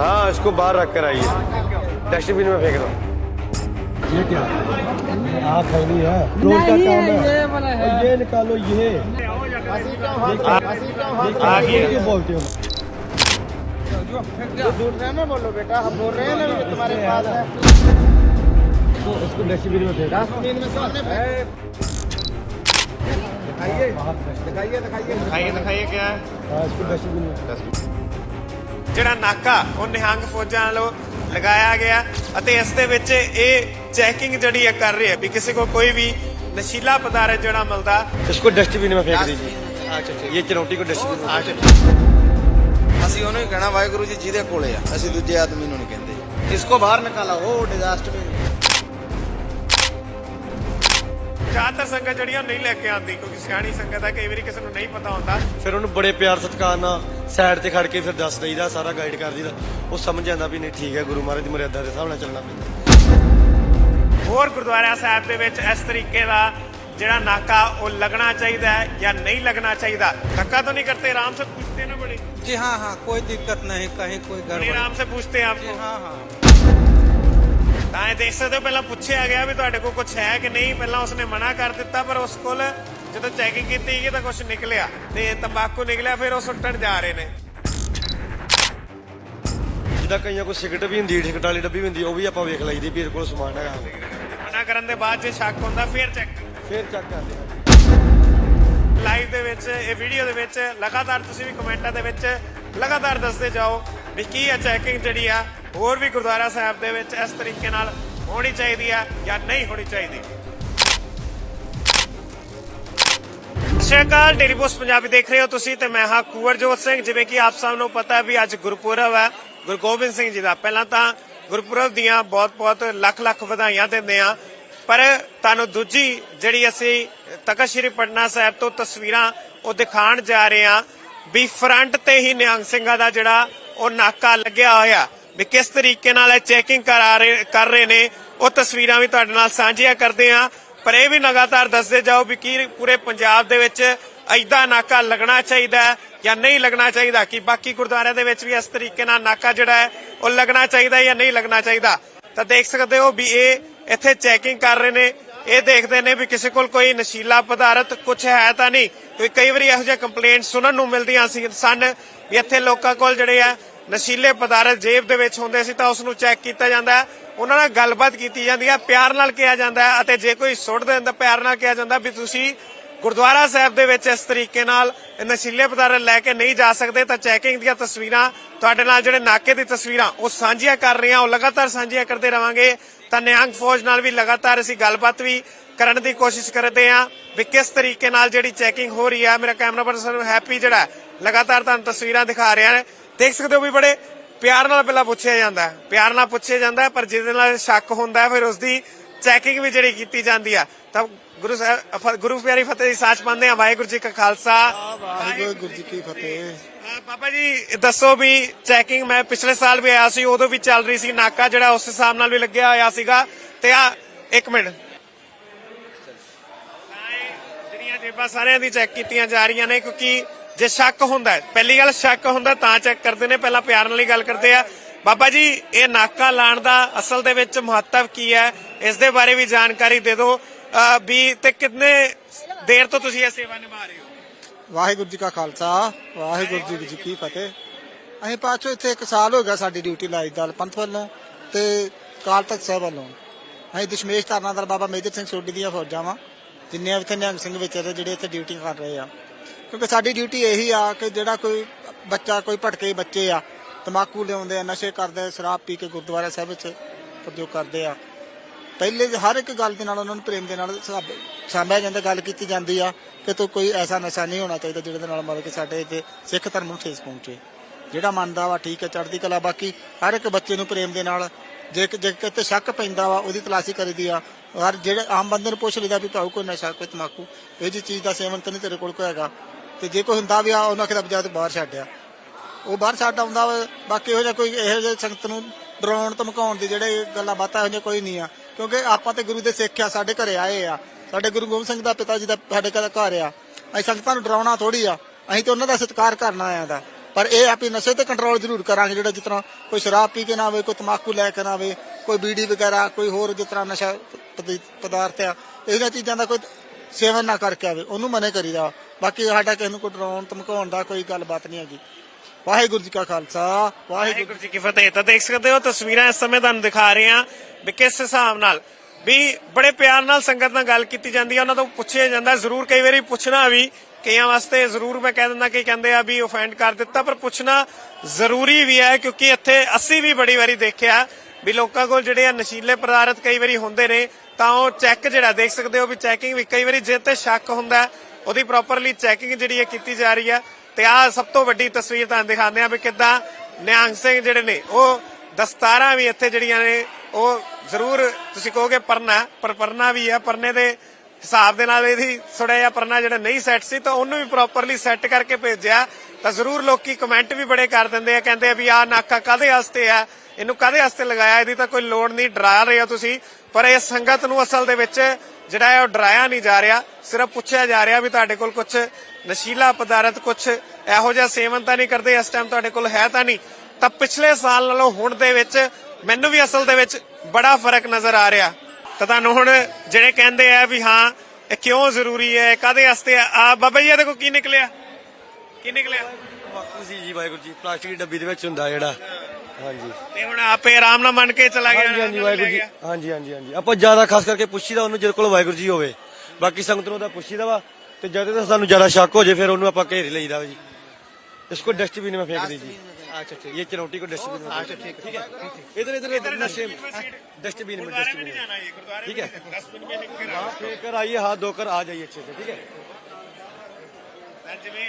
हाँ इसको बाहर रख कर आइए। डस्टबिन में फेंक दो। ये क्या? है। रोड का काम है ये निकालो ये। बोलते हो। दूर रहे ना बोलो बेटा हम बोल रहे हैं ना तुम्हारे पास है। तो इसको डस्टबिन में फेंक डस्टबिन में दिखाइए दिखाइए दिखाइए। दिखाइए दिखाइए क्या है? हाँ, इसको डस्टबिन में। ਜਿਹੜਾ ਨਾਕਾ ਉਹ ਨਿਹੰਗ ਫੌਜਾਂ ਵੱਲੋਂ ਲਗਾਇਆ ਗਿਆ ਅਤੇ ਇਸ ਦੇ ਵਿੱਚ ਇਹ ਚੈਕਿੰਗ ਜਿਹੜੀ ਹੈ ਕਰ ਰਹੇ ਆ ਵੀ ਕਿਸੇ ਕੋ ਕੋਈ ਵੀ ਨਸ਼ੀਲਾ ਪਦਾਰਥ ਜਿਹੜਾ ਮਿਲਦਾ इसको डस्टबिन में फेंक दीजिए ये चिरौटी को डस्टबिन में ਅਸੀਂ ਉਹਨੂੰ ਹੀ ਕਹਿਣਾ ਵਾਹਿਗੁਰੂ ਜੀ ਜਿਹਦੇ ਕੋਲੇ ਆ ਅਸੀਂ ਦੂਜੇ ਆਦਮੀ ਨੂੰ ਨਹੀਂ ਕਹਿੰਦੇ ਇਸਕੋ ਬਾਹਰ ਨਿਕਾਲਾ ਉਹ ਡਿਜ਼ਾਸਟਰ में ਜ਼ਿਆਦਾਤਰ ਸੰਗਤ ਜਿਹੜੀ ਆ ਉਹ ਨਹੀਂ ਲੈ ਕੇ ਆਉਂਦੀ ਕਿਉਂਕਿ ਸਿਆਣੀ ਸੰਗਤ ਹੈ ਕਈ ਵਾਰੀ ਕਿਸੇ ਨੂੰ ਨਹੀਂ ਪਤਾ ਹੁੰਦਾ ਫਿਰ ਉਹਨੂੰ ਬੜੇ ਪਿਆਰ ਸਤਿਕਾਰ ਨਾਲ ਸਾਈਡ ਤੇ ਖੜ ਕੇ ਫਿਰ ਦੱਸ ਦਈਦਾ ਸਾਰਾ ਗਾਈਡ ਕਰ ਦਈਦਾ ਉਹ ਸਮਝ ਜਾਂਦਾ ਵੀ ਨਹੀਂ ਠੀਕ ਹੈ ਗੁਰੂ ਮਹਾਰਾਜ ਦੀ ਮਰਿਆਦਾ ਦੇ ਹਿਸਾਬ ਨਾਲ ਚੱਲਣਾ ਪੈਂਦਾ ਹੋਰ ਗੁਰਦੁਆਰਾ ਸਾਹਿਬ ਦੇ ਵਿੱਚ ਇਸ ਤਰੀਕੇ ਦਾ ਜਿਹੜਾ ਨਾਕਾ ਉਹ ਲੱਗਣਾ ਚਾਹੀਦਾ ਹੈ ਜਾਂ ਨਹੀਂ ਲੱਗਣਾ ਚਾਹੀਦਾ ਧੱਕਾ तो नहीं करते आराम से पूछते हैं ना बड़े जी हाँ हाँ कोई दिक्कत नहीं कहीं कोई बड़े गड़बड़ आराम से पूछते हैं आपको हाँ हाँ ਤਾਂ ਇਹ ਦੇਖ ਸਕਦੇ ਹੋ ਪਹਿਲਾਂ ਪੁੱਛਿਆ ਗਿਆ ਵੀ ਤੁਹਾਡੇ ਕੋਲ ਕੁਝ ਹੈ ਕਿ ਨਹੀਂ ਪਹਿਲਾਂ ਉਸਨੇ ਮਨਾ ਕਰ ਦਿੱਤਾ ਪਰ ਉਸ ਕੋਲ ਜਦੋਂ ਚੈਕਿੰਗ ਕੀਤੀ ਗਈ ਤਾਂ ਕੁਝ ਨਿਕਲਿਆ ਤੇ ਤੰਬਾਕੂ ਨਿਕਲਿਆ ਫਿਰ ਉਹ ਸੁੱਟਣ ਜਾ ਰਹੇ ਨੇ। ਜਿੱਦਾਂ ਕਈਆਂ ਕੋਲ ਸਿਗਰਟ ਵੀ ਹੁੰਦੀ ਸਿਗਰਟ ਵਾਲੀ ਡੱਬੀ ਵੀ ਹੁੰਦੀ ਉਹ ਵੀ ਆਪਾਂ ਵੇਖ ਲਈਦੀ ਵੀ ਇਹਦੇ ਕੋਲ ਸਮਾਨ ਹੈਗਾ। ਮਨਾ ਕਰਨ ਦੇ ਬਾਅਦ ਜੇ ਸ਼ੱਕ ਹੁੰਦਾ ਫਿਰ ਚੈੱਕ ਫਿਰ ਚੈੱਕ ਕਰਦੇ ਆ ਲਾਈਵ ਦੇ ਵਿੱਚ ਇਹ ਵੀਡੀਓ ਦੇ ਵਿੱਚ ਲਗਾਤਾਰ ਤੁਸੀਂ ਵੀ ਕਮੈਂਟਾਂ ਦੇ ਵਿੱਚ ਲਗਾਤਾਰ ਦੱਸਦੇ ਜਾਓ ਵੀ ਕੀ ਹੈ ਚੈਕਿੰਗ ਜਿਹੜੀ ਆ ਹੋਰ ਵੀ ਗੁਰਦੁਆਰਾ ਸਾਹਿਬ ਦੇ ਵਿੱਚ ਇਸ ਤਰੀਕੇ ਨਾਲ ਹੋਣੀ ਚਾਹੀਦੀ ਆ ਜਾਂ ਨਹੀਂ ਹੋਣੀ ਚਾਹੀਦੀ। ਸ਼੍ਰੀ ਅਕਾਲ ਡੇਲੀ ਪੋਸਟ ਪੰਜਾਬੀ ਦੇਖ ਰਹੇ ਹੋ ਤੁਸੀਂ ਤੇ ਮੈਂ ਹਾਂ ਕੁਵਰਜੋਤ ਸਿੰਘ, ਜਿਵੇਂ ਕਿ ਆਪ ਸਭ ਨੂੰ ਪਤਾ ਹੈ ਵੀ ਅੱਜ ਗੁਰਪੁਰਬ ਹੈ। ਗੁਰੂ ਗੋਬਿੰਦ ਸਿੰਘ ਜੀ ਦਾ। ਪਹਿਲਾਂ ਤਾਂ ਗੁਰਪੁਰਬ ਦੀਆਂ ਬਹੁਤ-ਬਹੁਤ, ਲੱਖ-ਲੱਖ ਵਧਾਈਆਂ ਦਿੰਦੇ ਆ ਪਰ ਤੁਹਾਨੂੰ ਦੂਜੀ ਜਿਹੜੀ ਅਸੀਂ ਤਖਤ ਸ੍ਰੀ ਪਟਨਾ ਸਾਹਿਬ ਤੋਂ ਤਸਵੀਰਾਂ ਉਹ ਦਿਖਾਣ ਜਾ ਰਹੇ ਆ ਵੀ ਫਰੰਟ ਤੇ ਹੀ ਨਿਹੰਗ ਸਿੰਘਾਂ ਦਾ ਜਿਹੜਾ ਉਹ ਨਾਕਾ ਲੱਗਿਆ ਹੋਇਆ। ਵੀ ਕਿਸ ਤਰੀਕੇ ਨਾਲ ਇਹ ਚੈਕਿੰਗ ਕਰਾ ਰਹੇ ਕਰ ਰਹੇ ਨੇ, ਉਹ ਤਸਵੀਰਾਂ ਵੀ ਤੁਹਾਡੇ ਨਾਲ ਸਾਂਝੀਆਂ ਕਰਦੇ ਆ ਪਰ ਇਹ ਵੀ ਲਗਾਤਾਰ ਦੱਸਦੇ ਜਾਓ ਵੀ ਕੀ ਪੂਰੇ ਪੰਜਾਬ ਦੇ ਵਿੱਚ ਐਦਾਂ ਨਾਕਾ ਲੱਗਣਾ ਚਾਹੀਦਾ ਜਾਂ ਨਹੀਂ ਲੱਗਣਾ ਚਾਹੀਦਾ, ਕਿ ਬਾਕੀ ਗੁਰਦੁਆਰਿਆਂ ਦੇ ਵਿੱਚ ਵੀ ਇਸ ਤਰੀਕੇ ਨਾਲ ਨਾਕਾ ਜਿਹੜਾ ਹੈ, ਉਹ ਲੱਗਣਾ ਚਾਹੀਦਾ ਜਾਂ ਨਹੀਂ ਲੱਗਣਾ ਚਾਹੀਦਾ। ਤਾਂ ਦੇਖ ਸਕਦੇ ਹੋ ਵੀ ਇਹ ਇੱਥੇ ਚੈਕਿੰਗ ਕਰ ਰਹੇ ਨੇ, ਇਹ ਦੇਖਦੇ ਨੇ ਵੀ ਕਿਸੇ ਕੋਲ ਕੋਈ ਨਸ਼ੀਲਾ ਪਦਾਰਥ ਕੁਝ ਹੈ ਤਾਂ ਨਹੀਂ। ਕੋਈ ਕਈ ਵਾਰੀ ਇਹੋ ਜਿਹੇ ਕੰਪਲੇਂਟ ਸੁਣਨ ਨੂੰ ਮਿਲਦੀਆਂ ਸੀ ਸਨ ਵੀ ਇੱਥੇ ਲੋਕਾਂ ਕੋਲ ਜਿਹੜੇ ਆ ਨਸ਼ੀਲੇ ਪਦਾਰਥ ਜੇਬ ਦੇ ਵਿੱਚ ਹੁੰਦੇ ਸੀ ਤਾਂ ਉਸ ਨੂੰ ਚੈੱਕ ਕੀਤਾ ਜਾਂਦਾ ਹੈ। ਉਹਨਾਂ ਨਾਲ ਗੱਲਬਾਤ ਕੀਤੀ ਜਾਂਦੀ ਹੈ। ਪਿਆਰ ਨਾਲ ਕਿਹਾ ਜਾਂਦਾ ਹੈ ਅਤੇ ਜੇ ਕੋਈ ਸੁੱਟ ਦਿੰਦਾ ਪਿਆਰ ਨਾਲ ਕਿਹਾ ਜਾਂਦਾ ਵੀ ਤੁਸੀਂ ਗੁਰਦੁਆਰਾ ਸਾਹਿਬ ਦੇ ਵਿੱਚ ਇਸ ਤਰੀਕੇ ਨਾਲ ਨਸ਼ੀਲੇ ਪਦਾਰਥ ਲੈ ਕੇ ਨਹੀਂ ਜਾ ਸਕਦੇ ਤਾਂ ਚੈਕਿੰਗ ਦੀਆਂ ਤਸਵੀਰਾਂ, ਤੁਹਾਡੇ ਨਾਲ ਜਿਹੜੇ ਨਾਕੇ ਦੀ ਤਸਵੀਰਾਂ, ਉਹ ਸਾਂਝੀਆਂ ਕਰ ਰਹੇ ਹਾਂ ਉਹ ਲਗਾਤਾਰ ਸਾਂਝੀਆਂ ਕਰਦੇ ਰਵਾਂਗੇ। ਤਾਂ ਨਿਹੰਗ ਫੌਜ ਨਾਲ ਵੀ ਲਗਾਤਾਰ ਅਸੀਂ ਗੱਲਬਾਤ ਵੀ ਕਰਨ ਦੀ ਕੋਸ਼ਿਸ਼ ਕਰਦੇ ਹਾਂ ਵੀ ਕਿਸ ਤਰੀਕੇ ਨਾਲ ਜਿਹੜੀ ਚੈਕਿੰਗ ਹੋ ਰਹੀ ਹੈ। ਮੇਰਾ ਕੈਮਰਾ ਪਰਸਨ ਹੈਪੀ ਜਿਹੜਾ ਲਗਾਤਾਰ ਤੁਹਾਨੂੰ ਤਸਵੀਰਾਂ ਦਿਖਾ ਰਿਹਾ ਹੈ। ਦੇਖ ਸਕਦੇ ਹੋ ਵੀ ਬੜੇ ਪਿਆਰ ਨਾਲ ਪਹਿਲਾਂ ਪੁੱਛਿਆ ਜਾਂਦਾ ਹੈ। ਪਿਆਰ ਨਾਲ ਪੁੱਛਿਆ ਜਾਂਦਾ ਹੈ ਪਰ ਜਿਹਦੇ ਨਾਲ ਸ਼ੱਕ ਹੁੰਦਾ ਹੈ ਫਿਰ ਉਸ ਦੀ ਚੈਕਿੰਗ ਵੀ ਜਿਹੜੀ ਕੀਤੀ ਜਾਂਦੀ ਆ। ਤਾਂ ਗੁਰੂ ਸਾਹਿਬ ਗੁਰੂ ਪਿਆਰੀ ਫਤਿਹ ਦੀ ਸਾਚ ਪਾਉਂਦੇ ਆ ਵਾਹਿਗੁਰੂ ਜੀ ਕਾ ਖਾਲਸਾ। ਵਾਹਿਗੁਰੂ ਜੀ ਕੀ ਫਤਿਹ। ਬਾਬਾ ਜੀ ਦੱਸੋ ਵੀ ਚੈਕਿੰਗ ਮੈਂ ਪਿਛਲੇ ਸਾਲ ਵੀ ਆਇਆ ਸੀ ਉਦੋਂ ਵੀ ਚੱਲ ਰਹੀ ਸੀ। ਨਾਕਾ ਜਿਹੜਾ ਉਸ ਹਿਸਾਬ ਨਾਲ ਵੀ ਲੱਗਿਆ ਹੋਇਆ ਸੀਗਾ। ਤੇ ਆ ਇੱਕ ਮਿੰਟ। ਤਾਂ ਇਹ ਜਿਹੜੀਆਂ ਜੇਬਾਂ ਸਾਰਿਆਂ ਦੀ ਚੈੱਕ ਕੀਤੀਆਂ ਜਾ ਰਹੀਆਂ ਨੇ ਕਿਉਂਕਿ ਜੇ ਸ਼ੱਕ ਹੁੰਦਾ ਪਹਿਲੀ ਗੱਲ ਸ਼ੱਕ ਹੁੰਦਾ ਤਾਂ ਚੈੱਕ ਕਰਦੇ ਨੇ, ਪਹਿਲਾਂ ਪਿਆਰ ਨਾਲ ਹੀ ਗੱਲ ਕਰਦੇ ਆ। ਬਾਬਾ ਜੀ, ਇਹ ਨਾਕਾ ਲਾਣ ਦਾ ਅਸਲ ਦੇ ਵਿੱਚ ਮਹੱਤਵ ਕੀ ਹੈ? ਇਸ ਦੇ ਬਾਰੇ ਵੀ ਜਾਣਕਾਰੀ ਦੇ ਦਿਓ। ਵੀ ਤੇ ਕਿੰਨੇ ਦੇਰ ਤੋਂ ਤੁਸੀਂ ਇਹ ਸੇਵਾ ਨਿਭਾ ਰਹੇ ਹੋ? ਵਾਹਿਗੁਰੂ ਜੀ ਕਾ ਖਾਲਸਾ, ਵਾਹਿਗੁਰੂ ਜੀ ਕੀ ਫਤਿਹ। ਅਸੀਂ ਪਾਛੋ ਇੱਥੇ ਇੱਕ ਸਾਲ ਹੋ ਗਿਆ ਸਾਡੀ ਡਿਊਟੀ ਲਾਈ ਦਲ ਪੰਥ ਵੱਲੋਂ ਤੇ ਕਾਲ ਤਖਤ ਸਾਹਿਬ ਵੱਲੋਂ। ਅਸੀਂ ਦਸ਼ਮੇਸ਼ ਧਰਨਾਦਰ ਬਾਬਾ ਮੇਜਰ ਸਿੰਘ ਸੋਢੀ ਦੀਆਂ ਫੌਜਾਂ ਵਾਂ ਜਿੰਨੇ ਇੱਥੇ ਨਿਹੰਗ ਸਿੰਘ ਵਿੱਚ ਜਿਹੜੇ ਇੱਥੇ ਡਿਊਟੀ ਕਰ ਰਹੇ ਆ। ਕਿਉਂਕਿ ਸਾਡੀ ਡਿਊਟੀ ਇਹੀ ਆ ਕਿ ਜਿਹੜਾ ਕੋਈ ਬੱਚਾ, ਕੋਈ ਭਟਕੇ ਬੱਚੇ ਆ, ਤਮਾਕੂ ਲਿਆਉਂਦੇ ਆ, ਨਸ਼ੇ ਕਰਦੇ ਆ, ਸ਼ਰਾਬ ਪੀ ਕੇ ਗੁਰਦੁਆਰਾ ਸਾਹਿਬ ਵਿੱਚ ਪ੍ਰਯੋਗ ਕਰਦੇ ਆ। ਪਹਿਲੇ ਹਰ ਇੱਕ ਗੱਲ ਦੇ ਨਾਲ ਉਹਨਾਂ ਨੂੰ ਪ੍ਰੇਮ ਦੇ ਨਾਲ ਸਾਂਭਿਆ ਜਾਂਦਾ, ਗੱਲ ਕੀਤੀ ਜਾਂਦੀ ਆ ਕਿ ਤੂੰ ਕੋਈ ਐਸਾ ਨਸ਼ਾ ਨਹੀਂ ਹੋਣਾ ਚਾਹੀਦਾ ਜਿਹਦੇ ਨਾਲ ਮਤਲਬ ਕਿ ਸਾਡੇ ਇੱਥੇ ਸਿੱਖ ਧਰਮ ਨੂੰ ਠੇਸ ਪਹੁੰਚੇ। ਜਿਹੜਾ ਮੰਨਦਾ ਵਾ ਠੀਕ ਹੈ, ਚੜ੍ਹਦੀ ਕਲਾ, ਬਾਕੀ ਹਰ ਇੱਕ ਬੱਚੇ ਨੂੰ ਪ੍ਰੇਮ ਦੇ ਨਾਲ ਜੇ ਜੇ ਕਿਤੇ ਸ਼ੱਕ ਪੈਂਦਾ ਵਾ, ਉਹਦੀ ਤਲਾਸ਼ੀ ਕਰੀਦੀ ਆ। ਹਰ ਜਿਹੜੇ ਆਮ ਬੰਦੇ ਨੂੰ ਪੁੱਛ ਲਈਦਾ ਵੀ ਭਾਉ ਕੋਈ ਨਸ਼ਾ, ਕੋਈ ਤਮਾਕੂ, ਇਹ ਜੀ ਚੀਜ਼ ਦਾ ਸੇਵਨ ਤਾਂ ਨਹੀਂ ਤੇਰੇ ਕੋਲ ਕੋਈ ਹੈਗਾ। ਤੇ ਜੇ ਕੋਈ ਹੁੰਦਾ ਵੀ ਆ, ਉਹਨਾਂ ਕਿਤੇ ਬਜਾ ਤੇ ਬਾਹਰ ਛੱਡਿਆ ਉਹ ਬਾਹਰ ਛੱਡ ਆਉਂਦਾ ਵਾ, ਬਾਕੀ ਇਹੋ ਜਿਹਾ ਕੋਈ, ਇਹੋ ਜਿਹੇ ਸੰਗਤ ਨੂੰ ਡਰਾਉਣ, ਧਮਕਾਉਣ ਦੀ ਜਿਹੜੇ ਗੱਲਾਂ ਬਾਤਾਂ ਇਹੋ ਜਿਹਾ ਕੋਈ ਨਹੀਂ ਆ। ਕਿਉਂਕਿ ਆਪਾਂ ਤੇ ਗੁਰੂ ਦੇ ਸਿੱਖ ਆ, ਸਾਡੇ ਘਰੇ ਆਏ ਆ। ਸਾਡੇ ਗੁਰੂ ਗੋਬਿੰਦ ਸਿੰਘ ਦਾ ਪਿਤਾ ਜੀ ਦਾ, ਸਾਡੇ ਘਰ ਘਰ ਆ। ਅਸੀਂ ਸੰਗਤਾਂ ਨੂੰ ਡਰਾਉਣਾ ਥੋੜੀ ਆ। ਅਸੀਂ ਤੇ ਉਹਨਾਂ ਦਾ ਸਤਿਕਾਰ ਕਰਨਾ ਆਇਆ ਦਾ ਪਰ ਇਹ ਆ ਨਸ਼ੇ ਤੇ ਕੰਟਰੋਲ ਜ਼ਰੂਰ ਕਰਾਂਗੇ, ਜਿਹੜਾ ਜਿਸ ਤਰ੍ਹਾਂ ਕੋਈ ਸ਼ਰਾਬ ਪੀ ਕੇ ਨਾ ਆਵੇ, ਕੋਈ ਤਮਾਕੂ ਲੈ ਕੇ ਨਾ ਆਵੇ, ਕੋਈ ਬੀੜੀ ਵਗੈਰਾ, ਕੋਈ ਹੋਰ ਜਿਸ ਤਰ੍ਹਾਂ ਨਸ਼ਾ ਪਦਾਰਥ ਆ ਇਹਨਾਂ ਚੀਜ਼ਾਂ ਦਾ ਕੋਈ ਸੇਵਨ ਨਾ ਕਰਕੇ ਆਵੇ। ਉਹਨੂੰ ਮਨੇ ਕਰੀਦਾ। ਬਾਕੀ ਸਾਡਾ ਕਿਸੇ ਨੂੰ ਕੋਈ ਡਰਾਉਣ, ਧਮਕਾਉਣ ਦਾ ਕੋਈ ਗੱਲਬਾਤ ਨਹੀਂ ਹੈਗੀ। ਵਾਹਿਗੁਰੂ ਜੀ ਕਾ ਖਾਲਸਾ, ਵਾਹਿਗੁਰੂ ਜੀ ਕੀ ਫਤਿਹ। ਤਾਂ ਦੇਖ ਸਕਦੇ ਹੋ, ਤਸਵੀਰਾਂ ਇਸ ਸਮੇਂ ਤੁਹਾਨੂੰ ਦਿਖਾ ਰਹੇ ਹਾਂ ਵੀ ਕਿਸ ਹਿਸਾਬ ਨਾਲ ਵੀ ਬੜੇ ਪਿਆਰ ਨਾਲ ਸੰਗਤ ਨਾਲ ਗੱਲ ਕੀਤੀ ਜਾਂਦੀ ਹੈ। ਉਹਨਾਂ ਤੋਂ ਪੁੱਛਿਆ ਜਾਂਦਾ, ਜ਼ਰੂਰ ਕਈ ਵਾਰੀ ਪੁੱਛਣਾ ਵੀ, ਕਈਆਂ ਵਾਸਤੇ ਜ਼ਰੂਰ ਮੈਂ ਕਹਿ ਦਿੰਦਾ ਕਿ ਕਹਿੰਦੇ ਆ ਵੀ ਆਫੈਂਡ ਕਰ ਦਿੱਤਾ, ਪਰ ਪੁੱਛਣਾ ਜ਼ਰੂਰੀ ਵੀ ਹੈ, ਕਿਉਂਕਿ ਇੱਥੇ ਅਸੀਂ ਵੀ ਬੜੀ ਵਾਰੀ ਦੇਖਿਆ ਵੀ ਲੋਕਾਂ ਕੋਲ ਜਿਹੜੇ ਆ ਨਸ਼ੀਲੇ ਪਦਾਰਥ ਕਈ ਵਾਰੀ ਹੁੰਦੇ ਨੇ, ਤਾਂ ਉਹ ਚੈੱਕ ਜਿਹੜਾ, ਦੇਖ ਸਕਦੇ ਹੋ ਵੀ ਚੈਕਿੰਗ ਵੀ ਕਈ ਵਾਰੀ ਜੇ ਤੇ ਸ਼ੱਕ ਹੁੰਦਾ ਉਹਦੀ ਪ੍ਰੋਪਰਲੀ ਚੈਕਿੰਗ ਜਿਹੜੀ ਹੈ ਕੀਤੀ ਜਾ ਰਹੀ ਹੈ ਤੇ ਆ ਸਭ ਤੋਂ ਵੱਡੀ ਤਸਵੀਰ ਤੁਹਾਨੂੰ ਦਿਖਾਉਂਦੇ ਆ ਵੀ ਕਿੱਦਾਂ ਨਿਹੰਗ ਸਿੰਘ ਜਿਹੜੇ ਨੇ, ਉਹ ਦਸਤਾਰਾਂ ਵੀ ਇੱਥੇ ਜਿਹੜੀਆਂ ਨੇ, ਉਹ ਜ਼ਰੂਰ ਤੁਸੀਂ ਕਹੋਗੇ ਪਰਨਾ, ਪਰ ਪਰਨਾ ਵੀ ਹੈ ਪਰਨੇ ਦੇ ਹਿਸਾਬ ਦੇ ਨਾਲ ਇਹਦੀ ਥੋੜਾ ਜਿਹਾ ਪਰਨਾ ਜਿਹੜਾ ਨਹੀਂ ਸੈੱਟ ਸੀ, ਤਾਂ ਉਹਨੂੰ ਵੀ ਪ੍ਰੋਪਰਲੀ ਸੈੱਟ ਕਰਕੇ ਭੇਜਿਆ। ਤਾਂ ਜ਼ਰੂਰ ਲੋਕੀ ਕਮੈਂਟ ਵੀ ਬੜੇ ਕਰ ਦਿੰਦੇ ਆ, ਕਹਿੰਦੇ ਆ ਵੀ ਆਹ ਨਾਕਾ ਕਾਦੇ ਵਾਸਤੇ ਆ? ਇਹਨੂੰ ਕਾਦੇ ਵਾਸਤੇ ਲਗਾਇਆ? ਇਹਦੀ ਤਾਂ ਕੋਈ ਲੋੜ ਨਹੀਂ, ਡਰਾ ਰਹੇ ਹੋ ਤੁਸੀਂ। ਪਰ ਇਹ ਸੰਗਤ ਨੂੰ ਅਸਲ ਦੇ ਵਿੱਚ ਜਿਹੜਾ ਹੈ ਉਹ ਡਰਾਇਆ ਨਹੀਂ ਜਾ ਰਿਹਾ। ਸਿਰਫ ਪੁੱਛਿਆ ਜਾ ਰਿਹਾ ਵੀ ਤੁਹਾਡੇ ਕੋਲ ਕੁਝ ਨਸ਼ੀਲਾ ਪਦਾਰਥ ਕੁਝ ਇਹੋ ਜਿਹਾ ਸੇਵਨ ਤਾਂ ਨਹੀਂ ਕਰਦੇ, ਇਸ ਟਾਈਮ ਤੁਹਾਡੇ ਕੋਲ ਹੈ ਤਾਂ ਨਹੀਂ। ਤਾਂ ਪਿਛਲੇ ਸਾਲ ਨਾਲੋਂ ਹੁਣ ਦੇ ਵਿੱਚ ਮੈਨੂੰ ਵੀ ਅਸਲ ਦੇ ਵਿੱਚ ਬੜਾ ਫ਼ਰਕ ਨਜ਼ਰ ਆ ਰਿਹਾ। ਤਾਂ ਤੁਹਾਨੂੰ ਹੁਣ ਜਿਹੜੇ ਕਹਿੰਦੇ ਆ ਵੀ ਹਾਂ, ਇਹ ਕਿਉਂ ਜ਼ਰੂਰੀ ਹੈ ਕਾਦੇ ਵਾਸਤੇ ਆ? ਬਾਬਾ ਜੀ, ਇਹਦੇ ਕੋਲ ਕੀ ਨਿਕਲਿਆ? ਕੀ ਨਿਕਲਿਆ? ਤਮਾਕੂ ਸੀ ਜੀ ਵਾਹਿਗੁਰੂ ਜੀ, ਪਲਾਸਟਿਕ ਦੀ ਡੱਬੀ ਦੇ ਵਿੱਚ ਹੁੰਦਾ ਜਿਹੜਾ। ਹਾਂਜੀ ਤੇ ਹੁਣ ਆਪੇ ਆਰਾਮ ਨਾਲ ਮੰਨ ਕੇ ਚਲਾ ਗਿਆ ਹਾਂਜੀ ਹਾਂਜੀ ਆਰਾਮ ਨਾਲ ਵਾਹਿਗੁਰੂ ਲੈ ਜੀ ਗਿਆ। ਹਾਂਜੀ ਹਾਂਜੀ ਹਾਂਜੀ ਆਪਾਂ ਜ਼ਿਆਦਾ ਖਾਸ ਕਰਕੇ ਪੁੱਛੀਦਾ ਉਹਨੂੰ ਜਿਹਦੇ ਕੋਲ ਵਾਹਿਗੁਰੂ ਜੀ ਹੋਵੇ ਬਾਕੀ ਸੰਗਤ ਨੂੰ ਉਹਦਾ ਪੁੱਛੀਦਾ ਵਾ ਤੇ ਜਦ ਤੱਕ ਸਾਨੂੰ ਜ਼ਿਆਦਾ ਸ਼ੱਕ ਹੋ ਜੇ ਫਿਰ ਉਹਨੂੰ ਆਪਾਂ ਘੇਰ ਲਈਦਾ ਵਾ ਜੀ इसको डस्टबिन में फेंक दीजिए अच्छा ठीक ये चनौटी को डस्टबिन में अच्छा ठीक ठीक है इधर इधर इधर नशे में डस्टबिन में गुरुद्वारे में डस्टबिन नहीं में जाना ये गुरुद्वारे ठीक है। में डस्टबिन में लिख के रखो। वहाँ फेंक कर आइए हाथ धोकर आ जाइए अच्छे से ठीक है ਤਾਂ ਜਿਵੇਂ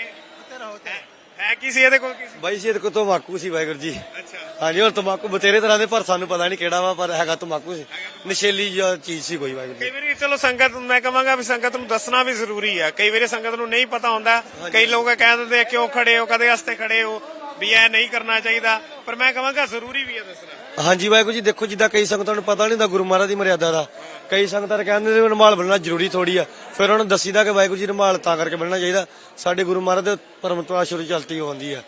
ਹੈ ਕੀ ਸੀ ਇਹਦੇ ਕੋਲ ਕੀ ਸੀ? ਬਾਈ ਜੀ ਇਹਦੇ ਕੋਲ ਤਮਾਕੂ ਸੀ ਵਾਹਿਗੁਰੂ ਜੀ। ਅੱਛਾ। ਹਾਂਜੀ ਹੋਰ ਤਮਾਕੂ ਬਤੇਰੇ ਤਰ੍ਹਾਂ ਦੇ ਪਰ ਸਾਨੂੰ ਪਤਾ ਨਹੀਂ ਕਿਹੜਾ ਵਾ ਪਰ ਹੈਗਾ ਤਮਾਕੂ ਸੀ। ਨਸ਼ੇਲੀ ਜਿਹਾ ਚੀਜ਼ ਸੀ ਕੋਈ ਵਾਹਿਗੁਰੂ ਜੀ। ਕਈ ਵਾਰੀ ਚਲੋ ਸੰਗਤ ਮੈਂ ਕਹਾਂਗਾ ਵੀ ਸੰਗਤ ਨੂੰ ਦੱਸਣਾ ਵੀ ਜ਼ਰੂਰੀ ਆ। ਕਈ ਵਾਰੀ ਸੰਗਤ ਨੂੰ ਨਹੀਂ ਪਤਾ ਹੁੰਦਾ। ਕਈ ਲੋਕ ਕਹਿ ਦਿੰਦੇ ਆ, ਕਿਉਂ ਖੜੇ ਹੋ? ਕਦੇ ਵਾਸਤੇ ਖੜੇ ਹੋ? ਵੀ ਇਹ ਨਹੀਂ ਕਰਨਾ ਚਾਹੀਦਾ। ਪਰ ਮੈਂ ਕਹਾਂਗਾ ਜ਼ਰੂਰੀ ਵੀ ਆ ਦੱਸਣਾ। ਹਾਂਜੀ ਵਾਹਿਗੁਰੂ ਜੀ ਦੇਖੋ ਜਿੱਦਾਂ ਕਈ ਸੰਗਤਾਂ ਨੂੰ ਪਤਾ ਨਹੀਂ ਹੁੰਦਾ ਗੁਰੂ ਮਹਾਰਾਜ ਦੀ ਮਰਿਆਦਾ ਦਾ। ਕਈ ਸੰਗਤਾਂ ਤਾਂ ਕਹਿੰਦੇ ਨੇ ਵੀ ਰੁਮਾਲ ਬੰਨਣਾ ਜ਼ਰੂਰੀ ਥੋੜੀ ਆ ਫਿਰ ਉਹਨਾਂ ਨੂੰ ਦੱਸੀਦਾ ਕਿ ਵਾਹਿਗੁਰੂ ਜੀ ਰੁਮਾਲ ਤਾਂ ਕਰਕੇ ਬੰਨਣਾ ਚਾਹੀਦਾ ਸਾਡੇ ਗੁਰੂ ਮਹਾਰਾਜ ਦੇ ਪਰਮਤਵਾ ਸ਼ੁਰੂ ਚਲਤੀ ਹੁੰਦੀ ਆ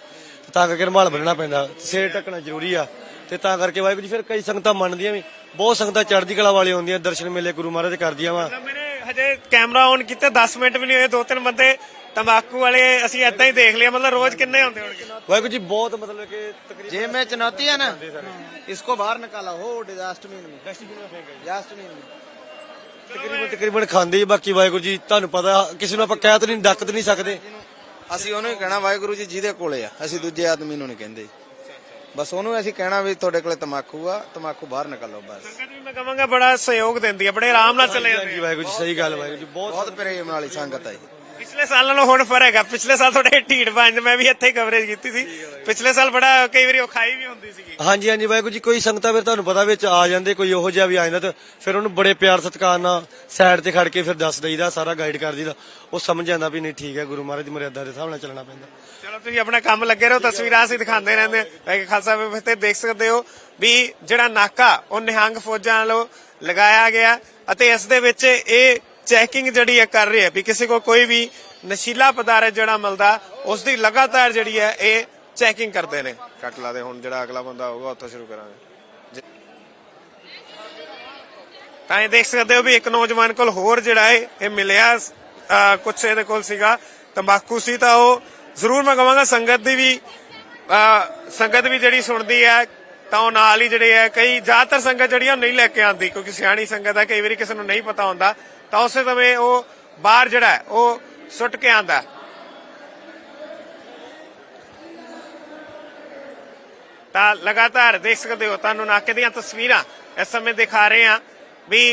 ਤੇ ਤਾਂ ਕਰਕੇ ਰੁਮਾਲ ਬੰਨਣਾ ਪੈਂਦਾ ਸਿਰ ਢੱਕਣਾ ਜ਼ਰੂਰੀ ਆ ਤੇ ਤਾਂ ਕਰਕੇ ਵਾਹਿਗੁਰੂ ਜੀ ਫਿਰ ਕਈ ਸੰਗਤਾਂ ਮੰਨਦੀਆਂ ਵੀ ਬਹੁਤ ਸੰਗਤਾਂ ਚੜ੍ਹਦੀ ਕਲਾ ਵਾਲੇ ਹੁੰਦੀਆਂ ਦਰਸ਼ਨ ਮੇਲੇ ਗੁਰੂ ਮਹਾਰਾਜ ਦੇ ਕਰਦੀਆਂ ਵਾ ਮਤਲਬ ਮੈਨੇ ਹਜੇ ਕੈਮਰਾ ਔਨ ਕੀਤੇ 10 ਮਿੰਟ ਵੀ ਨਹੀਂ ਹੋਏ ਦੋ ਤਿੰਨ ਬੰਦੇ ਤੰਬਾਕੂ ਵਾਲੇ ਅਸੀਂ ਏਦਾਂ ਹੀ ਦੇਖ ਲਿਆ ਮਤਲਬ ਰੋਜ਼ ਕਿੰਨੇ ਹੁੰਦੇ ਹੋਣਗੇ ਵਾਹਿਗੁਰੂ ਜੀ ਬਹੁਤ ਮਤਲਬ ਕਿ ਤਕਰੀਬਨ जेब में चुनौती है ना इसको बाहर निकाला हो डस्टबिन में ਡਸਟਬਿਨ ਵਿੱਚ ਫੇਂਕ डस्टबिन में ਤਕਰੀਬਨ ਤਕਰੀਬਨ ਖਾਂਦੇ ਹੀ ਬਾਕੀ ਵਾਹਿਗੁਰੂ ਜੀ ਤੁਹਾਨੂੰ ਪਤਾ ਕਿਸੇ ਨੂੰ ਆਪਾਂ ਕਹਿ ਤਾਂ ਨਹੀਂ ਡੱਕ ਤਾਂ ਨਹੀਂ ਸਕਦੇ। ਅਸੀਂ ਉਹਨੂੰ ਹੀ ਕਹਿਣਾ ਵਾਹਿਗੁਰੂ ਜੀ ਜਿਹਦੇ ਕੋਲੇ ਆ। ਅਸੀਂ ਦੂਜੇ ਆਦਮੀ ਨੂੰ ਨਹੀਂ ਕਹਿੰਦੇ। ਬਸ ਉਹਨੂੰ ਅਸੀਂ ਕਹਿਣਾ ਵੀ ਤੁਹਾਡੇ ਕੋਲੇ ਤਮਾਕੂ ਆ ਤਮਾਕੂ ਬਾਹਰ ਨਿਕਾਲੋ ਬਸ। ਸੰਗਤ ਵੀ ਮੈਂ ਕਹਾਂਗਾ ਬੜਾ ਸਹਿਯੋਗ ਦਿੰਦੀ ਹੈ ਬੜੇ ਆਰਾਮ ਨਾਲ ਚਲੇ ਜਾਂਦੇ ਆ। ਵਾਹਿਗੁਰੂ ਜੀ ਸਹੀ ਗੱਲ ਵਾਹਿਗੁਰੂ ਜੀ ਬਹੁਤ ਬਹੁਤ ਪ੍ਰੇਮ ਵਾਲੀ ਸੰਗਤ ਹੈ ਪਿਛਲੇ ਸਾਲ ਨਾਲੋਂ ਹੁਣ ਫ਼ਰਕ ਹੈ ਪਿਛਲੇ ਸਾਲ ਥੋੜੇ ਢੀਡ ਪੰਜ ਮੈਂ ਵੀ ਇੱਥੇ ਕਵਰੇਜ ਕੀਤੀ ਸੀ। ਪਿਛਲੇ ਸਾਲ ਬੜਾ ਕਈ ਵਾਰੀ ਔਖਾਈ ਵੀ ਹੁੰਦੀ ਸੀਗੀ। ਹਾਂਜੀ ਹਾਂਜੀ ਵਾਹਿਗੁਰੂ ਜੀ ਕੋਈ ਸੰਗਤਾਂ ਫਿਰ ਤੁਹਾਨੂੰ ਪਤਾ ਵਿੱਚ ਆ ਜਾਂਦੇ ਕੋਈ ਉਹੋ ਜਿਹਾ ਵੀ ਆ ਜਾਂਦਾ ਤੇ ਫਿਰ ਉਹਨੂੰ ਬੜੇ ਪਿਆਰ ਸਤਿਕਾਰ ਨਾਲ ਸਾਈਡ ਤੇ ਖੜ ਕੇ ਫਿਰ ਦੱਸ ਦਈਦਾ ਸਾਰਾ ਗਾਈਡ ਕਰ ਦਈਦਾ। ਉਹ ਸਮਝ ਜਾਂਦਾ ਵੀ ਨਹੀਂ ਠੀਕ ਹੈ ਗੁਰੂ ਮਹਾਰਾਜ ਦੀ ਮਰਿਆਦਾ ਦੇ ਹਿਸਾਬ ਨਾਲ ਚੱਲਣਾ ਪੈਂਦਾ। ਚਲੋ ਤੁਸੀਂ ਆਪਣਾ ਕੰਮ ਲੱਗੇ ਰਹੋ ਤਸਵੀਰਾਂ ਅਸੀਂ ਦਿਖਾਉਂਦੇ ਰਹਿੰਦੇ ਹਾਂ। ਭਾਈ ਖਾਲਸਾ ਬਾਬਾ ਤੇ ਦੇਖ ਸਕਦੇ ਹੋ ਵੀ ਜਿਹੜਾ ਨਾਕਾ ਉਹ ਨਿਹੰਗ ਫੌਜਾਂ ਵੱਲੋਂ ਲਗਾਇਆ ਗਿਆ ਅਤੇ ਇਸ ਦੇ ਵਿੱਚ ਇਹ ਚੈਕਿੰਗ ਜਿਹੜੀ ਹੈ ਕਰ ਰਹੇ ਆ ਵੀ ਕਿਸੇ ਕੋ ਕੋਈ ਵੀ ਨਸ਼ੀਲਾ ਪਦਾਰਥ ਜਿਹੜਾ ਮਿਲਦਾ ਉਸ ਦੀ ਲਗਾਤਾਰ ਜਿਹੜੀ ਹੈ ਇਹ ਚੈਕਿੰਗ ਕਰਦੇ ਨੇ। ਕੱਟ ਲਾ ਦੇ ਹੁਣ ਜਿਹੜਾ ਅਗਲਾ ਬੰਦਾ ਹੋਊਗਾ ਉੱਥੋਂ ਸ਼ੁਰੂ ਕਰਾਂਗੇ। ਤਾਂ ਇਹ ਦੇਖ ਸਕਦੇ ਹੋ ਵੀ ਇੱਕ ਨੌਜਵਾਨ ਕੋਲ ਹੋਰ ਜਿਹੜਾ ਹੈ ਇਹ ਮਿਲਿਆ ਕੁਛ ਇਹਦੇ ਕੋਲ ਸੀਗਾ ਤੰਬਾਕੂ ਸੀ ਤਾਂ ਉਹ ਜ਼ਰੂਰ ਮੈਂ ਕਹਾਂਗਾ ਸੰਗਤ ਦੀ ਵੀ ਸੰਗਤ ਵੀ ਜਿਹੜੀ ਸੁਣਦੀ ਹੈ ਤਾਂ ਉਹ ਨਾਲ ਹੀ ਜਿਹੜੇ ਹੈ ਕਈ ਜ਼ਿਆਦਾਤਰ ਸੰਗਤ ਜਿਹੜੀ ਆ ਉਹ ਨਹੀਂ ਲੈ ਕੇ ਆਉਂਦੀ ਕਿਉਂਕਿ ਸਿਆਣੀ ਸੰਗਤ ਹੈ ਕਈ ਵਾਰੀ ਕਿਸੇ ਨੂੰ ਨਹੀਂ ਪਤਾ ਹੁੰਦਾ। ਤਾਂ ਉਸੇ ਸਮੇਂ ਉਹ ਬਾਹਰ ਜਿਹੜਾ ਉਹ ਸੁੱਟ ਕੇ ਆਂਦਾ ਤਾਂ ਲਗਾਤਾਰ ਦੇਖ ਸਕਦੇ ਹੋ, ਤੁਹਾਨੂੰ ਨਾਕੇ ਦੀਆਂ ਤਸਵੀਰਾਂ ਇਸ ਸਮੇਂ ਦਿਖਾ ਰਹੇ ਹਾਂ ਵੀ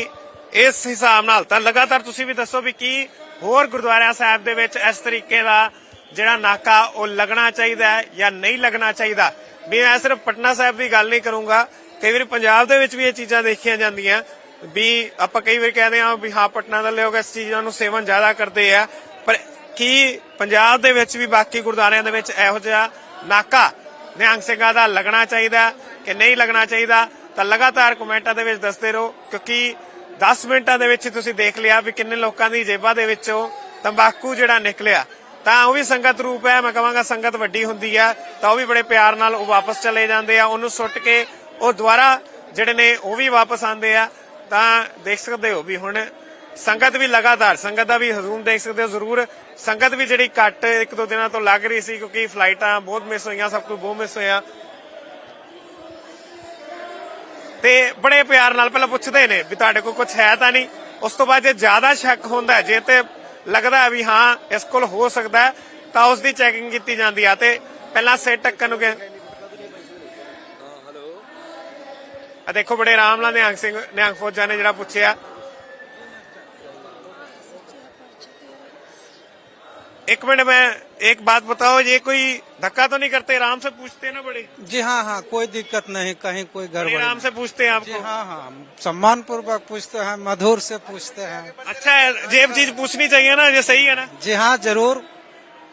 ਇਸ ਹਿਸਾਬ ਨਾਲ ਤਾਂ ਲਗਾਤਾਰ ਤੁਸੀਂ ਵੀ ਦੱਸੋ ਵੀ ਕੀ ਹੋਰ ਗੁਰਦੁਆਰਾ ਸਾਹਿਬ ਦੇ ਵਿੱਚ ਇਸ ਤਰੀਕੇ ਦਾ ਜਿਹੜਾ ਨਾਕਾ ਉਹ ਲੱਗਣਾ ਚਾਹੀਦਾ ਹੈ ਜਾਂ ਨਹੀਂ ਲੱਗਣਾ ਚਾਹੀਦਾ। ਵੀ ਮੈਂ ਸਿਰਫ ਪਟਨਾ ਸਾਹਿਬ ਦੀ ਗੱਲ ਨਹੀਂ ਕਰੂੰਗਾ, ਕਈ ਵਾਰੀ ਪੰਜਾਬ ਦੇ ਵਿੱਚ ਵੀ ਇਹ ਚੀਜ਼ਾਂ ਦੇਖੀਆਂ ਜਾਂਦੀਆਂ। ਵੀ ਆਪਾਂ ਕਈ ਵਾਰ ਕਹਿੰਦੇ ਆ ਵੀ ਹਾਂ, ਪਟਨਾ ਦੇ ਲੋਕ ਇਸ ਚੀਜ਼ਾਂ ਨੂੰ ਸੇਵਨ ਜ਼ਿਆਦਾ ਕਰਦੇ ਆ, ਪਰ ਕੀ ਪੰਜਾਬ ਦੇ ਵਿੱਚ ਵੀ ਬਾਕੀ ਗੁਰਦੁਆਰਿਆਂ ਦੇ ਵਿੱਚ ਇਹੋ ਜਿਹਾ ਨਾਕਾ ਨਿਹੰਗ ਸਿੰਘਾਂ ਦਾ ਲੱਗਣਾ ਚਾਹੀਦਾ ਕਿ ਨਹੀਂ ਲੱਗਣਾ ਚਾਹੀਦਾ? ਤਾਂ ਲਗਾਤਾਰ ਕਮੈਂਟਾਂ ਦੇ ਵਿੱਚ ਦੱਸਦੇ ਰਹੋ, ਕਿਉਂਕਿ 10 ਮਿੰਟਾਂ ਦੇ ਵਿੱਚ ਤੁਸੀਂ ਦੇਖ ਲਿਆ ਵੀ ਕਿੰਨੇ ਲੋਕਾਂ ਦੀ ਜੇਬਾਂ ਦੇ ਵਿੱਚੋਂ ਤੰਬਾਕੂ ਜਿਹੜਾ ਨਿਕਲਿਆ। ਤਾਂ ਉਹ ਵੀ ਸੰਗਤ ਰੂਪ ਹੈ, ਮੈਂ ਕਹਾਂਗਾ ਸੰਗਤ ਵੱਡੀ ਹੁੰਦੀ ਹੈ ਤਾਂ ਉਹ ਵੀ ਬੜੇ ਪਿਆਰ ਨਾਲ ਉਹ ਵਾਪਸ ਚਲੇ ਜਾਂਦੇ ਆ, ਉਹਨੂੰ ਸੁੱਟ ਕੇ ਉਹ ਦੁਬਾਰਾ ਜਿਹੜੇ ਨੇ ਉਹ ਵੀ ਵਾਪਸ ਆਉਂਦੇ ਆ। ਤਾਂ ਦੇਖ ਸਕਦੇ ਹੋ ਵੀ ਹੁਣ ਸੰਗਤ ਵੀ ਲਗਾਤਾਰ, ਸੰਗਤ ਦਾ ਵੀ ਹਜ਼ੂਮ ਦੇਖ ਸਕਦੇ ਹੋ ਜ਼ਰੂਰ। ਸੰਗਤ ਵੀ ਜਿਹੜੀ ਘੱਟ ਇੱਕ ਦੋ ਦਿਨਾਂ ਤੋਂ ਲੱਗ ਰਹੀ ਸੀ ਕਿਉਂਕਿ ਫਲਾਈਟਾਂ ਬਹੁਤ ਮਿਸ ਹੋਈਆਂ, ਸਭ ਕੁਝ ਬਹੁਤ ਮਿਸ ਹੋਇਆ। ਤੇ ਬੜੇ ਪਿਆਰ ਨਾਲ ਪਹਿਲਾਂ ਪੁੱਛਦੇ ਨੇ ਵੀ ਤੁਹਾਡੇ ਕੋਲ ਕੁਝ ਹੈ ਤਾਂ ਨਹੀਂ। ਉਸ ਤੋਂ ਬਾਅਦ ਜੇ ਜ਼ਿਆਦਾ ਸ਼ੱਕ ਹੁੰਦਾ, ਜੇ ਤੇ ਲੱਗਦਾ ਵੀ ਹਾਂ, ਇਸ ਕੋਲ ਹੋ ਸਕਦਾ, ਤਾਂ ਉਸ ਦੀ ਚੈਕਿੰਗ ਕੀਤੀ ਜਾਂਦੀ ਆ ਤੇ ਪਹਿਲਾਂ ਸਿਰ ਟੱਕਣ ਨੂੰ ਕਿ ਆ ਦੇਖੋ ਬੜੇ ਆਰਾਮ ਨਾਲ ਨਿਹੰਗ ਸਿੰਘ ਨਿਹੰਗ ਫੌਜਾਂ ਨੇ ਜਿਹੜਾ ਪੁੱਛਿਆ एक मिनट में एक बात बताओ ये कोई धक्का तो नहीं करते आराम से पूछते हैं ना बड़े जी हाँ हाँ कोई दिक्कत नहीं कहीं कोई बड़े गड़बड़ आराम नहीं। से पूछते हैं जी आपको हाँ हाँ सम्मान पूर्वक पूछते हैं मधुर से पूछते हैं अच्छा है जेब चीज पूछनी चाहिए ना ये सही है ना जी हाँ जरूर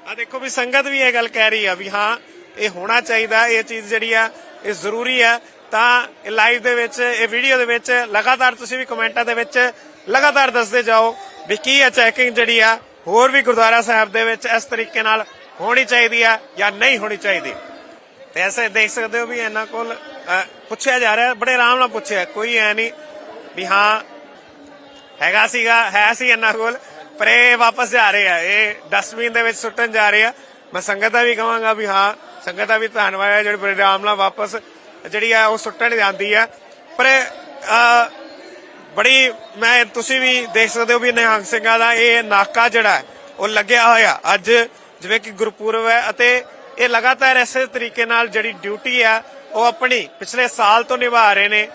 ਆ ਦੇਖੋ ਵੀ ਸੰਗਤ ਵੀ ਇਹ ਗੱਲ ਕਹਿ ਰਹੀ ਆ ਵੀ ਹਾਂ ਇਹ ਹੋਣਾ ਚਾਹੀਦਾ ਇਹ ਚੀਜ਼ ਜਿਹੜੀ ਆ ਇਹ ਜ਼ਰੂਰੀ ਆ ਤਾਂ ਇਹ ਲਾਈਵ ਦੇ ਵਿੱਚ, ਇਹ ਵੀਡੀਓ ਦੇ ਵਿੱਚ ਲਗਾਤਾਰ ਤੁਸੀਂ ਵੀ ਕਮੈਂਟਾਂ ਦੇ ਵਿੱਚ ਲਗਾਤਾਰ ਦੱਸਦੇ ਜਾਓ ਵੀ ਕੀ ਆ ਚੈਕਿੰਗ ਜਿਹੜੀ ਆ, ਹੋਰ ਵੀ ਗੁਰਦੁਆਰਾ ਸਾਹਿਬ ਦੇ ਵਿੱਚ ਇਸ ਤਰੀਕੇ ਨਾਲ ਹੋਣੀ ਚਾਹੀਦੀ ਆ ਜਾਂ ਨਹੀਂ ਹੋਣੀ ਚਾਹੀਦੀ। ਤੇ ਐਸੇ ਦੇਖ ਸਕਦੇ ਹੋ ਵੀ ਇਹਨਾਂ ਕੋਲ ਪੁੱਛਿਆ ਜਾ ਰਿਹਾ, ਬੜੇ ਆਰਾਮ ਨਾਲ ਪੁੱਛਿਆ, ਕੋਈ ਐ ਨਹੀਂ ਵੀ ਹਾਂ, ਹੈਗਾ ਸੀਗਾ, ਹੈ ਸੀ ਇਹਨਾਂ ਕੋਲ, ਪਰ ਇਹ ਵਾਪਸ ਜਾ ਰਹੇ ਆ, ਇਹ ਡਸਟਬਿਨ ਦੇ ਵਿੱਚ ਸੁੱਟਣ ਜਾ ਰਹੇ ਆ। ਮੈਂ ਸੰਗਤ ਦਾ ਵੀ ਕਹਾਂਗਾ ਵੀ ਹਾਂ, ਸੰਗਤ ਦਾ ਵੀ ਧੰਨਵਾਦ ਹੈ ਜਿਹੜੇ ਬੜੇ ਆਰਾਮ ਨਾਲ ਵਾਪਸ ਜਿਹੜੀ ਆ ਉਹ ਸੁੱਟਣ ਜਾਂਦੀ ਹੈ ਪਰ ਬੜੀ ਮੈਂ ਤੁਸੀਂ ਵੀ ਦੇਖ ਸਕਦੇ ਹੋ ਵੀ ਨਿਹੰਗ ਸਿੰਘਾਂ ਦਾ ਇਹ ਨਾਕਾ ਜਿਹੜਾ ਹੈ, ਉਹ ਲੱਗਿਆ ਹੋਇਆ। ਅੱਜ ਜਿਵੇਂ ਕਿ ਗੁਰਪੁਰਬ ਹੈ ਅਤੇ ਇਹ ਲਗਾਤਾਰ ਇਸੇ ਤਰੀਕੇ ਨਾਲ ਜਿਹੜੀ ਡਿਊਟੀ ਹੈ ਉਹ ਆਪਣੀ ਪਿਛਲੇ ਸਾਲ ਤੋਂ ਨਿਭਾ ਰਹੇ ਨੇ।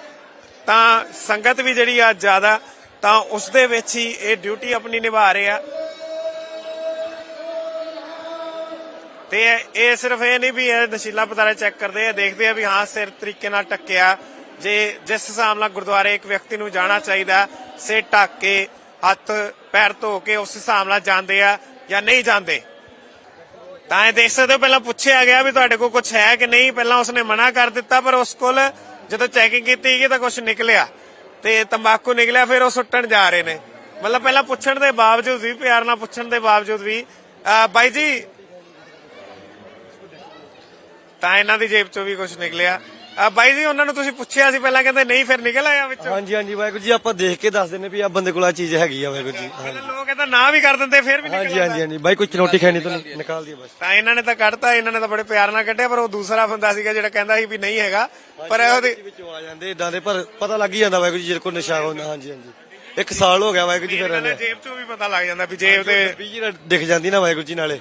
ਤਾਂ ਸੰਗਤ ਵੀ ਜਿਹੜੀ ਆ ਜ਼ਿਆਦਾ ਤਾਂ ਉਸ ਦੇ ਵਿੱਚ ਹੀ ਇਹ ਡਿਊਟੀ ਆਪਣੀ ਨਿਭਾ ਰਹੇ ਆ। ਤੇ ਇਹ ਸਿਰਫ ਇਹ ਨਹੀਂ ਵੀ ਇਹ ਨਸ਼ੀਲਾ ਪਦਾਰਥ ਚੈੱਕ ਕਰਦੇ ਆ, ਦੇਖਦੇ ਆ ਵੀ ਹਾਂ ਸਿਰ ਤਰੀਕੇ ਨਾਲ ਟੱਕਿਆ ਜੇ ਜਿਸ ਹਿਸਾਬ ਨਾਲ ਗੁਰਦੁਆਰੇ ਇੱਕ ਵਿਅਕਤੀ ਨੂੰ ਜਾਣਾ ਚਾਹੀਦਾ, ਸਿਰ ਢੱਕ ਕੇ, ਹੱਥ, ਪੈਰ ਧੋ ਕੇ ਉਸ ਹਿਸਾਬ ਨਾਲ ਜਾਂਦੇ ਆ ਜਾਂ ਨਹੀਂ ਜਾਂਦੇ। ਤਾਂ ਇਹ ਦੇਖ ਸਕਦੇ ਹੋ, ਪਹਿਲਾਂ ਪੁੱਛਿਆ ਗਿਆ ਵੀ ਤੁਹਾਡੇ ਕੋਲ ਕੁਝ ਹੈ ਕਿ ਨਹੀਂ, ਪਹਿਲਾਂ ਉਸਨੇ ਮਨਾ ਕਰ ਦਿੱਤਾ, ਪਰ ਉਸ ਕੋਲ ਜਦੋਂ ਚੈਕਿੰਗ ਕੀਤੀ ਗਈ ਤਾਂ ਕੁਝ ਨਿਕਲਿਆ ਤੇ ਤੰਬਾਕੂ ਨਿਕਲਿਆ, ਫਿਰ ਉਹ ਸੁੱਟਣ ਜਾ ਰਹੇ ਨੇ। ਮਤਲਬ ਪਹਿਲਾਂ ਪੁੱਛਣ ਦੇ ਬਾਵਜੂਦ ਵੀ, ਪਿਆਰ ਨਾਲ ਪੁੱਛਣ ਦੇ ਬਾਵਜੂਦ ਵੀ ਬਾਈ ਜੀ ਤਾਂ ਇਹਨਾਂ ਦੀ ਜੇਬ ਚੋਂ ਵੀ ਕੁਝ ਨਿਕਲਿਆ। ਅਹ ਬਾਈ ਜੀ ਉਹਨਾਂ ਨੂੰ ਤੁਸੀਂ ਪੁੱਛਿਆ ਸੀ ਪਹਿਲਾਂ ਕਹਿੰਦੇ ਨਹੀਂ ਫਿਰ ਨਿਕਲ ਆਇਆ ਵਿੱਚੋਂ। ਹਾਂਜੀ ਹਾਂਜੀ ਵਾਹਿਗੁਰੂ ਜੀ ਆਪਾਂ ਦੇਖ ਕੇ ਦੱਸ ਦਿੰਨੇ ਵੀ ਆ ਬੰਦੇ ਕੋਲ ਆ ਚੀਜ਼ ਹੈਗੀ ਆ ਵਾਹਿਗੁਰੂ ਜੀ ਹਾਂਜੀ। ਲੋਕ ਇਹਦਾ ਨਾਂ ਵੀ ਕਰ ਦਿੰਦੇ ਫਿਰ ਵੀ ਨਿਕਲ ਹਾਂਜੀ ਹਾਂਜੀ ਹਾਂਜੀ ਬਾਈ ਕੋਈ ਚਨੌਟੀ ਖਾਣੀ ਤੋਂ ਨਿਕਾਲ ਦਿਓ ਬਸ। ਤਾਂ ਇਹਨਾਂ ਨੇ ਤਾਂ ਕੱਢਤਾ ਇਹਨਾਂ ਨੇ ਤਾਂ ਬੜੇ ਪਿਆਰ ਨਾਲ ਕੱਢਿਆ ਪਰ ਉਹ ਦੂਸਰਾ ਬੰਦਾ ਸੀਗਾ ਜਿਹੜਾ ਕਹਿੰਦਾ ਸੀ ਵੀ ਨਹੀਂ ਹੈਗਾ। ਪਰ ਉਹਦੇ ਵਿੱਚੋਂ ਆ ਜਾਂਦੇ ਇਦਾਂ ਦੇ ਪਰ ਪਤਾ ਲੱਗ ਹੀ ਜਾਂਦਾ ਵਾਹਿਗੁਰੂ ਜੀ ਜਿਹੜੇ ਕੋਲ ਨਸ਼ਾ ਹੁੰਦਾ ਹਾਂਜੀ ਹਾਂਜੀ। ਇੱਕ ਸਾਲ ਹੋ ਗਿਆ ਵਾਹਿਗੁਰੂ ਜੀ ਫਿਰ ਇਹਨਾਂ ਦੇ ਜੇਬ ਚੋਂ ਵੀ ਪਤਾ ਲੱਗ ਜਾਂਦਾ ਵੀ ਜੇਬ ਤੇ ਡੱਬੀ ਜੀ ਦਿਖ ਜਾਂਦੀ ਨਾ ਵਾਹਿਗੁਰੂ ਜੀ ਨਾਲੇ।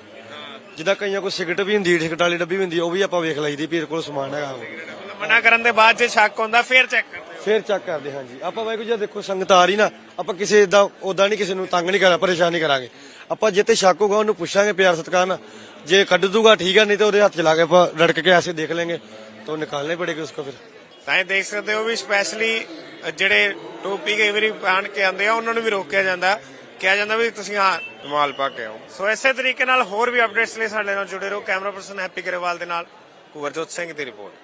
ਜਿੱਦਾਂ ਕਈਆਂ ਕੋਲ ਸਿਗਰਟ ਵੀ ਹੁੰਦੀ ਸਿਗਰਟ ਵਾਲੀ ਡੱਬੀ ਵੀ ਹੁੰਦੀ ਉਹ ਵੀ ਆਪਾਂ ਵੇਖ ਲਈਦੀ ਵੀ ਇਹਦੇ ਕੋਲ ਸਮਾਨ ਹੈਗਾ ਮਤਲਬ ਮਨਾ ਕਰਨ ਦੇ ਬਾਅਦ ਜੇ ਸ਼ੱਕ ਹੁੰਦਾ ਫਿਰ ਚੈੱਕ ਕਰਦੇ ਫਿਰ ਚੈੱਕ ਕਰਦੇ ਹਾਂਜੀ। ਆਪਾਂ ਵਾਹਿਗੁਰੂ ਜੀ ਦੇਖੋ ਸੰਗਤ ਆ ਰਹੀ ਨਾ ਆਪਾਂ ਕਿਸੇ ਇਦਾਂ ਉਦਾਂ ਨਹੀਂ ਕਿਸੇ ਨੂੰ ਤੰਗ ਨਹੀਂ ਕਰਾਂ ਪਰੇਸ਼ਾਨ ਨਹੀਂ ਕਰਾਂਗੇ। ਆਪਾਂ ਜਿੱਤੇ ਸ਼ੱਕ ਹੋਊਗਾ ਉਹਨੂੰ ਪੁੱਛਾਂਗੇ ਪਿਆਰ ਸਤਿਕਾਰ ਨਾਲ। ਜੇ ਕੱਢ ਦੂਗਾ ਠੀਕ ਹੈ ਨਹੀਂ ਤੇ ਉਹਦੇ ਹੱਥ ਚ ਲਾ ਕੇ ਆਪਾਂ ਰੜਕ ਕੇ ਐਸੇ ਦੇਖ ਲੈਂਗੇ ਤਾਂ ਨਿਕਾਲਨੇ ਪੜੇਗੇ ਉਸਕੋ ਫਿਰ। ਤਾਂ ਇਹ ਦੇਖ ਸਕਦੇ ਹੋ ਵੀ ਸਪੈਸ਼ਲੀ ਜਿਹੜੇ ਟੋਪੀ ਕਈ ਵਾਰੀ ਪਾਣ ਕੇ ਆਉਂਦੇ ਆ ਉਹਨਾਂ ਨੂੰ ਵੀ ਰੋਕਿਆ ਜਾਂਦਾ। ਕਿਹਾ ਜਾਂਦਾ ਵੀ ਤੁਸੀਂ ਹਾਂ ਰੁਮਾਲ ਪਾ ਕੇ ਆਓ। ਸੋ ਇਸੇ ਤਰੀਕੇ ਨਾਲ ਹੋਰ ਵੀ ਅਪਡੇਟਸ ਲਈ ਸਾਡੇ ਨਾਲ ਜੁੜੇ ਰਹੋ। ਕੈਮਰਾ ਪਰਸਨ ਹੈਪੀ ਗਰੇਵਾਲ ਦੇ ਨਾਲ। ਕੁਵਰਜੋਤ ਸਿੰਘ ਦੀ ਰਿਪੋਰਟ